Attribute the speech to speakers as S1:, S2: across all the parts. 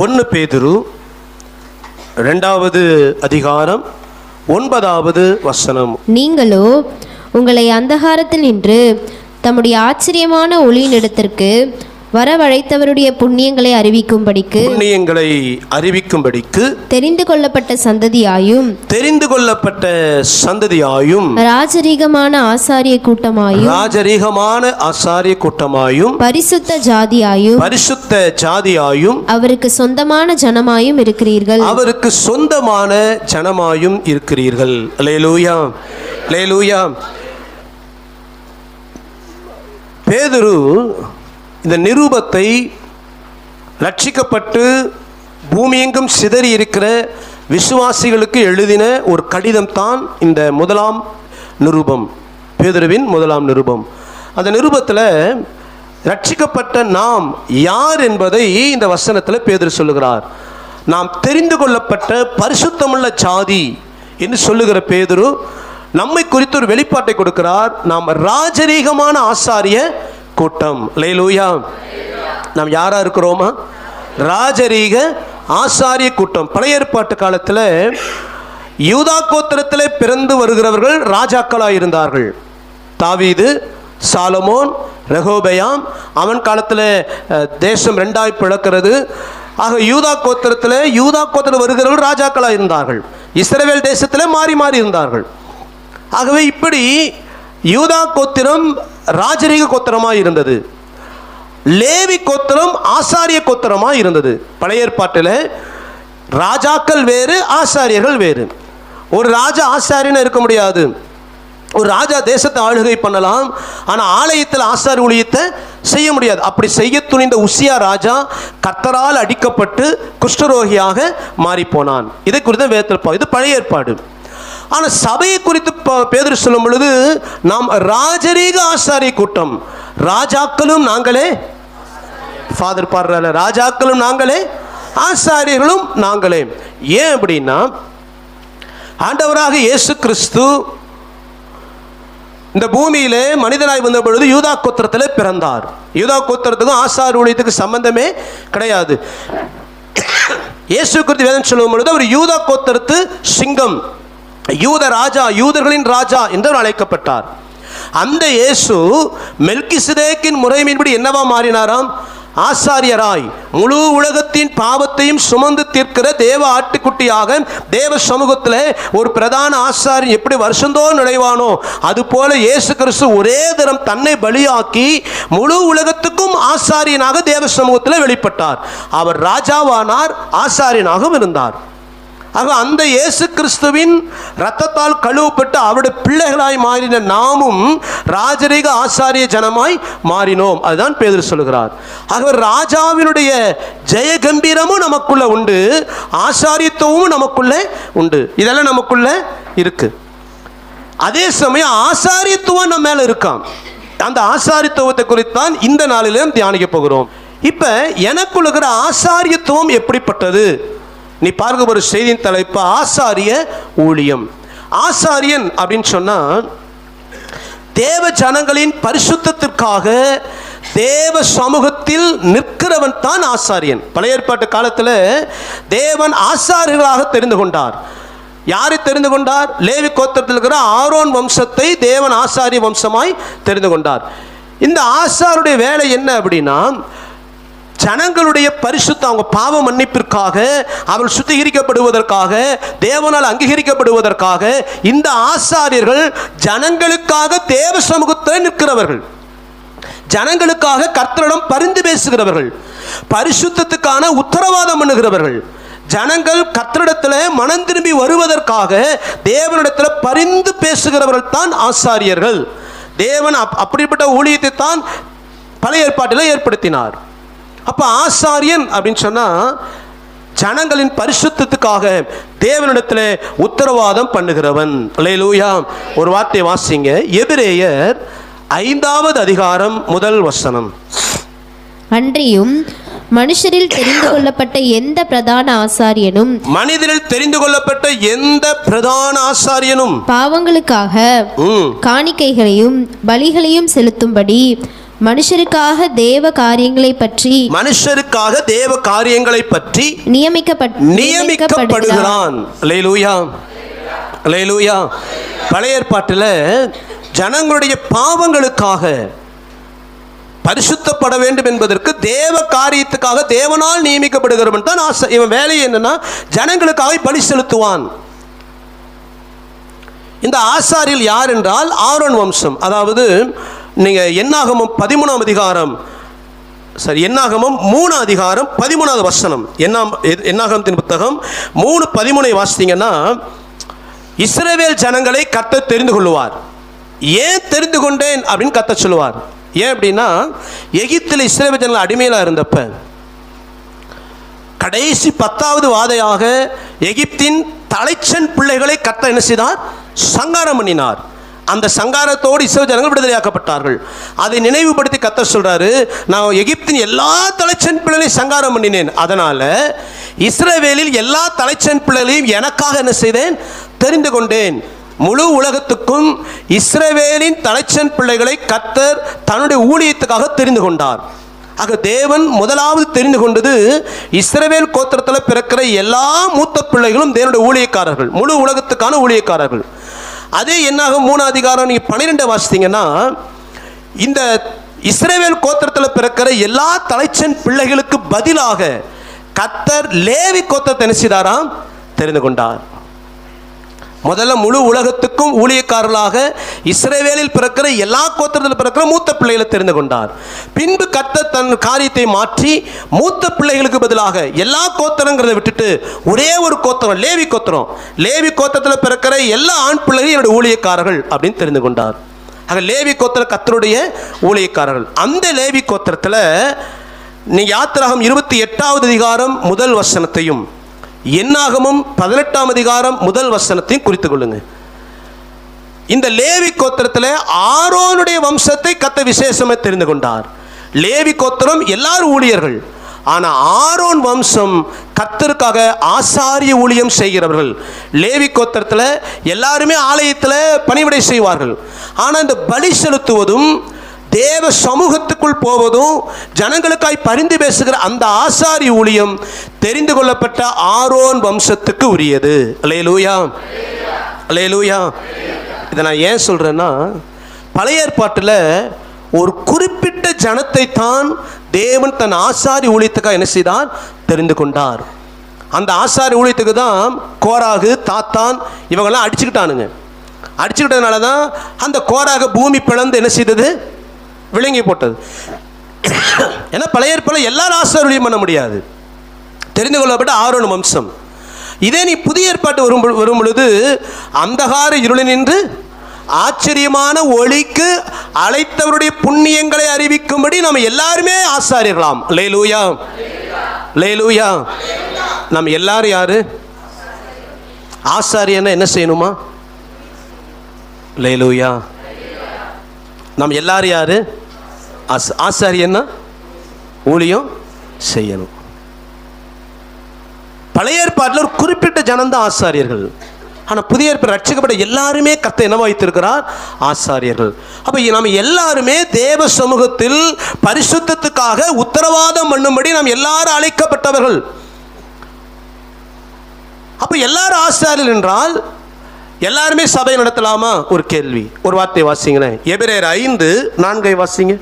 S1: ஒன்று பேதுரு ரெண்டாவது அதிகாரம் ஒன்பதாவது வசனம்.
S2: நீங்களோ உங்களை அந்தகாரத்தில் நின்று தம்முடைய ஆச்சரியமான ஒளியினிடத்திற்கு வரவழைத்தவருடைய புண்ணியங்களை அறிவிக்கும்படிக்கு
S1: புண்ணியங்களை அறிவிக்கும்படிக்கு
S2: தெரிந்து கொள்ளப்பட்ட சந்ததியாயும்
S1: தெரிந்து கொள்ளப்பட்ட சந்ததியாயும்
S2: ராஜரீகமான ஆசாரிய கூட்டமாயும்
S1: ராஜரீகமான ஆசாரிய கூட்டமாயும்
S2: பரிசுத்த ஜாதியாயும்
S1: பரிசுத்த ஜாதியாயும்
S2: அவருக்கு சொந்தமான ஜனமாயும் இருக்கிறீர்கள்.
S1: அவருக்கு சொந்தமான ஜனமாயும் இருக்கிறீர்கள். லேலூயா லேலூயா பேதுரு இந்த நிரூபத்தை ரட்சிக்கப்பட்டு பூமியெங்கும் சிதறி இருக்கிற விசுவாசிகளுக்கு எழுதின ஒரு கடிதம் தான் இந்த முதலாம் நிருபம் பேதுருவின் முதலாம் நிருபம். அந்த நிருபத்தில் ரட்சிக்கப்பட்ட நாம் யார் என்பதை இந்த வசனத்தில் பேதர் சொல்லுகிறார். நாம் தெரிந்து கொள்ளப்பட்ட பரிசுத்தமுள்ள சாதி என்று சொல்லுகிற பேதுரு நம்மை குறித்து ஒரு வெளிப்பாட்டை கொடுக்கிறார். நாம் ராஜரீகமான ஆசாரிய கூட்டம். லேலூயா நாம் யாரா இருக்கிறோமா? ராஜரீக ஆசாரிய கூட்டம். பழைய ஏற்பாட்டு காலத்தில் யூதா கோத்திரத்தில் பிறந்து வருகிறவர்கள் ராஜாக்களாக இருந்தார்கள். தாவீது சாலமோன் ரெகோபயாம் அவன் காலத்தில் தேசம் ரெண்டாய் பிளக்கிறது. ஆக யூதா கோத்திரத்தில் யூதா கோத்திரம் வருகிறவர்கள் ராஜாக்களாக இருந்தார்கள். இஸ்ரேவேல் தேசத்தில் மாறி மாறி இருந்தார்கள். ஆகவே இப்படி யூதா கோத்திரம் ராஜரீக கோத்திரமாக இருந்தது. லேவி கோத்திரம் ஆசாரிய கோத்திரமாக இருந்தது. பழைய ஏற்பாட்டில் ராஜாக்கள் வேறு ஆசாரியர்கள் வேறு. ஒரு ராஜா ஆசாரியன்னு இருக்க முடியாது. ஒரு ராஜா தேசத்தை ஆளுகை பண்ணலாம் ஆனால் ஆலயத்தில் ஆசாரி ஊழியத்தை செய்ய முடியாது. அப்படி செய்ய துணிந்த உசியா ராஜா கர்த்தரால் அடிக்கப்பட்டு குஷ்டரோகியாக மாறிப்போனான். இதை குறித்து வேதத்தில் இது பழைய ஏற்பாடு. ஆனால் சபையை குறித்து ப- சொல்லும் பொழுது நாம் ராஜரீக ஆசாரிய கூட்டம். ராஜாக்களும் நாங்களே. ஃபாதர் பாடுறாரு ராஜாக்களும் நாங்களே ஆசாரியர்களும் நாங்களே. ஏன் அப்படின்னா ஆண்டவராக இயேசு கிறிஸ்து இந்த பூமியிலே மனிதனாய் வந்த பொழுது யூதா கோத்திரத்தில் பிறந்தார். யூதா கோத்திரத்துக்கும் ஆசார் ஊழியத்துக்கு சம்பந்தமே கிடையாது. இயேசு குறித்து வேதம் சொல்லும் பொழுது அவர் யூதா கோத்திரத்து சிங்கம். யூத ராஜா யூதர்களின் ராஜா என்று அழைக்கப்பட்டார். அந்த இயேசு மெல்கிசிதேக்கின் முறைமையின்படி என்னவா மாறினாராம்? ஆசாரியராய் முழு உலகத்தின் பாவத்தையும் சுமந்து தீர்க்கிற தேவ ஆட்டுக்குட்டியாக தேவ சமூகத்தில் ஒரு பிரதான ஆசாரியன் எப்படி வருஷந்தோறும் நுழைவானோ அதுபோல இயேசு கிறிஸ்து ஒரே தரம் தன்னை பலியாக்கி முழு உலகத்துக்கும் ஆசாரியனாக தேவ சமூகத்தில் வெளிப்பட்டார். அவர் ராஜாவானார் ஆசாரியனாகவும் இருந்தார். ஆக அந்த இயேசு கிறிஸ்துவின் ரத்தத்தால் கழுவப்பட்டு அவருடைய பிள்ளைகளாய் மாறின நாமும் ராஜரீக ஆசாரிய ஜனமாய் மாறினோம். அதுதான் பேதர் சொல்கிறார் ஆகவே ராஜாவினுடைய ஜெய கம்பீரமும் நமக்குள்ள உண்டு ஆசாரியத்துவமும் நமக்குள்ளே உண்டு. இதெல்லாம் நமக்குள்ள இருக்கு. அதே சமயம் ஆசாரியத்துவம் நம்ம மேல இருக்கான் அந்த ஆசாரித்துவத்தை குறித்தான் இந்த நாளிலும் தியானிக்க போகிறோம். இப்ப எனக்குள்ள இருக்கிற ஆசாரியத்துவம் எப்படிப்பட்டது? நீ பார்க்க ஒரு செய்தியின் தலைப்பு ஆசாரிய ஊழியம். ஆசாரியன் அப்படின்னு சொன்னா தேவ ஜனங்களின் பரிசுத்தத்திற்காக தேவ சமூகத்தில் நிற்கிறவன் தான் ஆசாரியன். பழைய ஏற்பாட்டு காலத்தில் தேவன் ஆசாரியர்களாக தெரிந்து கொண்டார். யாரை தெரிந்து கொண்டார்? லேவி கோத்திரத்தில் இருக்கிற ஆரோன் வம்சத்தை தேவன் ஆசாரிய வம்சமாய் தெரிந்து கொண்டார். இந்த ஆசாருடைய வேலை என்ன அப்படின்னா ஜனங்களுடைய பரிசுத்த அவங்க பாவ மன்னிப்பிற்காக அவர்கள் சுத்திகரிக்கப்படுவதற்காக தேவனால் அங்கீகரிக்கப்படுவதற்காக இந்த ஆசாரியர்கள் ஜனங்களுக்காக தேவ சமூகத்தில் நிற்கிறவர்கள். ஜனங்களுக்காக கர்த்தரிடம் பரிந்து பேசுகிறவர்கள். பரிசுத்தத்துக்கான உத்தரவாதம் பண்ணுகிறவர்கள். ஜனங்கள் கத்திரிடத்தில் மனம் திரும்பி வருவதற்காக தேவனிடத்தில் பரிந்து பேசுகிறவர்கள் தான் ஆசாரியர்கள். தேவன் அப்- அப்படிப்பட்ட ஊழியத்தை தான் பழைய ஏற்பாட்டில் ஏற்படுத்தினார். அப்போ ஆசாரியன் அப்படின்னு சொன்னால் ஜனங்களின் பரிசுத்தத்துக்காக தேவனிடத்தில் உத்தரவாதம் பண்ணுகிறவன். அல்லேலூயா. ஒரு வார்த்தை வாசிங்க. எபிரேயர் ஐந்தாவது அதிகாரம் முதல் வசனம்.
S2: அன்றியும் மனுஷரில் தெரிந்து கொள்ளப்பட்ட எந்த பிரதான ஆசாரியனும்
S1: மனிதனில் தெரிந்து கொள்ளப்பட்ட எந்த பிரதான ஆசாரியனும்?
S2: பாவங்களுக்காக காணிக்கைகளையும் பலிகளையும் செலுத்தும்படி மனுஷருக்காக தேவ காரியங்களை பற்றி
S1: மனுஷருக்காக தேவ காரியங்களை பற்றி
S2: நியமிக்கப்பட்
S1: நியமிக்கப்படுகிறான். லேலூயா லேலூயா பழைய ஏற்பாட்டில் ஜனங்களுடைய பாவங்களுக்காக பரிசுத்தப்பட வேண்டும் என்பதற்கு தேவ காரியத்துக்காக தேவனால் நியமிக்கப்படுகிறவன் தான் ஆசை. இவன் வேலை என்னன்னா ஜனங்களுக்காக பலி செலுத்துவான். இந்த ஆசாரில் யார் என்றால் ஆரோன் வம்சம். அதாவது நீங்கள் என்னாகமும் பதிமூணாம் அதிகாரம் சரி என்னாகமும் மூணு அதிகாரம் பதிமூணாவது வசனம். என்னாம் என்னாகமத்தின் புத்தகம்? மூணு பதிமூணை வாசித்தீங்கன்னா இஸ்ரேவேல் ஜனங்களை கத்த தெரிந்து கொள்ளுவார். ஏன் தெரிந்து கொண்டேன் அப்படின்னு கத்த சொல்லுவார். ஏன் அப்படின்னா எகிப்தில் இஸ்ரேவேல் ஜனங்கள் அடிமையிலாக இருந்தப்ப கடைசி பத்தாவது வாதையாக எகிப்தின் தலைச்சன் பிள்ளைகளை கத்த என்ன செய்தார்? சங்காரம் பண்ணினார். அந்த சங்காரத்தோடு இசை ஜனங்கள் விடுதலையாக்கப்பட்டார்கள். அதை நினைவுபடுத்தி கத்த சொல்றாரு நான் எகிப்தின் எல்லா தலைச்சன் பிள்ளைகளையும் சங்காரம் பண்ணினேன். அதனால இஸ்ரேவேலில் எல்லா தலைச்சன் பிள்ளைகளையும் எனக்காக என்ன செய்தேன்? தெரிந்து கொண்டேன். முழு உலகத்துக்கும் இஸ்ரவேலின் தலைச்சன் பிள்ளைகளை கத்தர் தன்னுடைய ஊழியத்துக்காக தெரிந்து கொண்டார். ஆக தேவன் முதலாவது தெரிந்து கொண்டது இஸ்ரவேல் கோத்திரத்தில் பிறக்கிற எல்லா மூத்த பிள்ளைகளும் தேவனுடைய ஊழியக்காரர்கள் முழு உலகத்துக்கான ஊழியக்காரர்கள். அதே என்னாகும் மூணு அதிகாரம் நீங்கள் பன்னிரெண்டை வாசித்தீங்கன்னா இந்த இஸ்ரேவேல் கோத்திரத்தில் பிறக்கிற எல்லா தலைச்சன் பிள்ளைகளுக்கு பதிலாக கத்தர் லேவி கோத்திரத்தை தெனசிதாராம் தெரிந்து கொண்டார். முதல்ல முழு உலகத்துக்கும் ஊழியக்காரர்களாக இஸ்ரேவேலில் பிறக்கிற எல்லா கோத்திரத்தில் பிறக்கிற மூத்த பிள்ளைகளை தெரிந்து கொண்டார். பின்பு கத்த தன் காரியத்தை மாற்றி மூத்த பிள்ளைகளுக்கு பதிலாக எல்லா கோத்திரங்கிறத விட்டுட்டு ஒரே ஒரு கோத்திரம் லேவி கோத்திரம். லேவி கோத்திரத்தில் பிறக்கிற எல்லா ஆண் பிள்ளைகளும் என்னுடைய ஊழியக்காரர்கள் அப்படின்னு தெரிந்து கொண்டார். ஆக லேவி கோத்திர கத்தருடைய ஊழியக்காரர்கள். அந்த லேவி கோத்திரத்தில் நீ யாத்திராகம் இருபத்தி எட்டாவது அதிகாரம் முதல் வசனத்தையும் என்னாகமும் பதினெட்டாம் அதிகாரம் முதல் வசனத்தையும் குறித்து கொள்ளுங்க. இந்த லேவி கோத்திரத்தில் ஆரோனுடைய வம்சத்தை கத்த விசேஷமாக தெரிந்து கொண்டார். லேவி கோத்திரம் எல்லாரும் ஊழியர்கள். ஆனால் ஆரோன் வம்சம் கத்தருக்காக ஆசாரிய ஊழியம் செய்கிறவர்கள். லேவி கோத்திரத்தில் எல்லாருமே ஆலயத்தில் பணிவிடை செய்வார்கள். ஆனால் இந்த பலி செலுத்துவதும் தேவ சமூகத்துக்குள் போவதும் ஜனங்களுக்காய் பரிந்து பேசுகிற அந்த ஆசாரி ஊழியம் தெரிந்து கொள்ளப்பட்ட ஆரோன் வம்சத்துக்கு உரியது. அல்லையே லூயா அலே லூயா இதை நான் ஏன் சொல்கிறேன்னா பழைய ஏற்பாட்டில் ஒரு குறிப்பிட்ட ஜனத்தை தான் தேவன் தன் ஆசாரி ஊழியத்துக்காக என்ன செய்தார்? தெரிந்து கொண்டார். அந்த ஆசாரி ஊழியத்துக்கு தான் கோராகு தாத்தான் இவங்கெல்லாம் அடிச்சுக்கிட்டானுங்க. அடிச்சுக்கிட்டதுனால தான் அந்த கோராக பூமி பிளந்து என்ன செய்தது? விளங்கி போட்டது. ஏன்னா பழைய ஏற்பாடு எல்லா ஆசாரி பண்ண முடியாது. தெரிந்து கொள்ளப்பட்ட ஆரோன் வம்சம். இதே நீ புதிய ஏற்பாட்டு வரும் வரும் பொழுது அந்தகார இருளி நின்று ஆச்சரியமான ஒளிக்கு அழைத்தவருடைய புண்ணியங்களை அறிவிக்கும்படி நம்ம எல்லாருமே ஆசாரியர்களாம். லேலூயா லேலூயா நம்ம எல்லாரும் யாரு? ஆசாரியன்னா என்ன செய்யணுமா? லேலூயா நம்ம எல்லாரும் யாரு? ஆஸ் ஆசாரி என்ன? ஊழியம் செய்யணும். பழைய ஏற்பாட்டில் ஒரு குறிப்பிட்ட ஜனந்தான் ஆசாரியர்கள். ஆனால் புதிய ஏற்பாடு ரட்சிக்கப்பட்ட எல்லாருமே கத்தை என்ன வைத்திருக்கிறார் ஆசாரியர்கள். அப்போ நாம் எல்லாருமே தேவ சமூகத்தில் பரிசுத்தத்துக்காக உத்தரவாதம் பண்ணும்படி நாம் எல்லாரும் அழைக்கப்பட்டவர்கள். அப்போ எல்லாரும் ஆசாரியர்கள் என்றால் எல்லாருமே சபை நடத்தலாமா? ஒரு கேள்வி. ஒரு வார்த்தை வாசிங்களேன். எபிரேர் ஐந்து நான்கை வாசிங்க.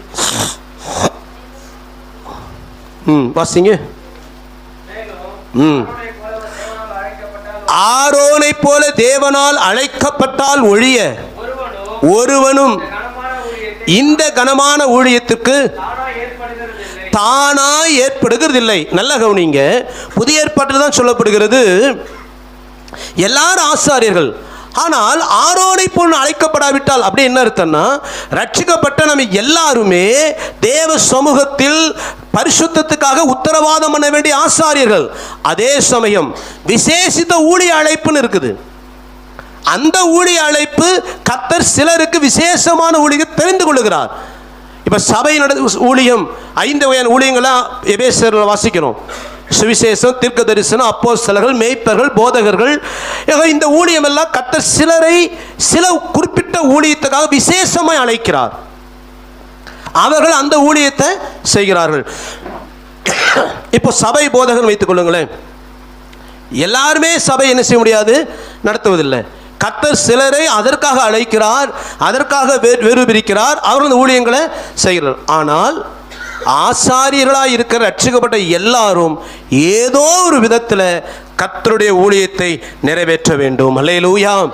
S1: ம் வாசிங்க. ம். ஆரோனை போல தேவனால் அழைக்கப்பட்டால் ஒழிய ஒருவனும் இந்த கனமான ஊழியத்துக்கு தானாய் ஏற்படுகிறதில்லை. நல்ல கவனிங்க. புதிய ஏற்பாட்டில் தான் சொல்லப்படுகிறது. எல்லாரும் ஆசாரியர்கள். ஆனால் ஆரோனை போல் அழைக்கப்படாவிட்டால் அப்படி என்ன அர்த்தம்னா ரட்சிக்கப்பட்ட நம்ம எல்லாருமே தேவ சமூகத்தில் பரிசுத்தத்துக்காக உத்தரவாதம் பண்ண வேண்டிய ஆசாரியர்கள். அதே சமயம் விசேஷித்த ஊழிய அழைப்புன்னு இருக்குது. அந்த ஊழிய அழைப்பு கத்தர் சிலருக்கு விசேஷமான ஊழியர் தெரிந்து கொள்ளுகிறார். இப்போ சபை நட ஊழியம் ஐந்து வகையான ஊழியங்களாம் எபேசரில் வாசிக்கிறோம். சுவிசேஷம் தீர்க்க தரிசனம் அப்போஸ்தலர்கள் மேய்ப்பர்கள் போதகர்கள். இந்த ஊழியம் எல்லாம் கத்தர் சிலரை சில குறிப்பிட்ட ஊழியத்துக்காக விசேஷமாய் அழைக்கிறார். அவர்கள் அந்த ஊழியத்தை செய்கிறார்கள். இப்போ சபை போதகன் வைத்துக் கொள்ளுங்களேன். எல்லாருமே சபை என்ன செய்ய முடியாது? நடத்துவதில்லை. கத்தர் சிலரை அதற்காக அழைக்கிறார் அதற்காக வே- வேறு பிரிக்கிறார் அவர்கள் அந்த ஊழியங்களை செய்கிறார். ஆனால் ஆசாரியர்களாக இருக்கிற ரட்சிக்கப்பட்ட எல்லாரும் ஏதோ ஒரு விதத்தில் கத்தருடைய ஊழியத்தை நிறைவேற்ற வேண்டும். அல்லேலூயா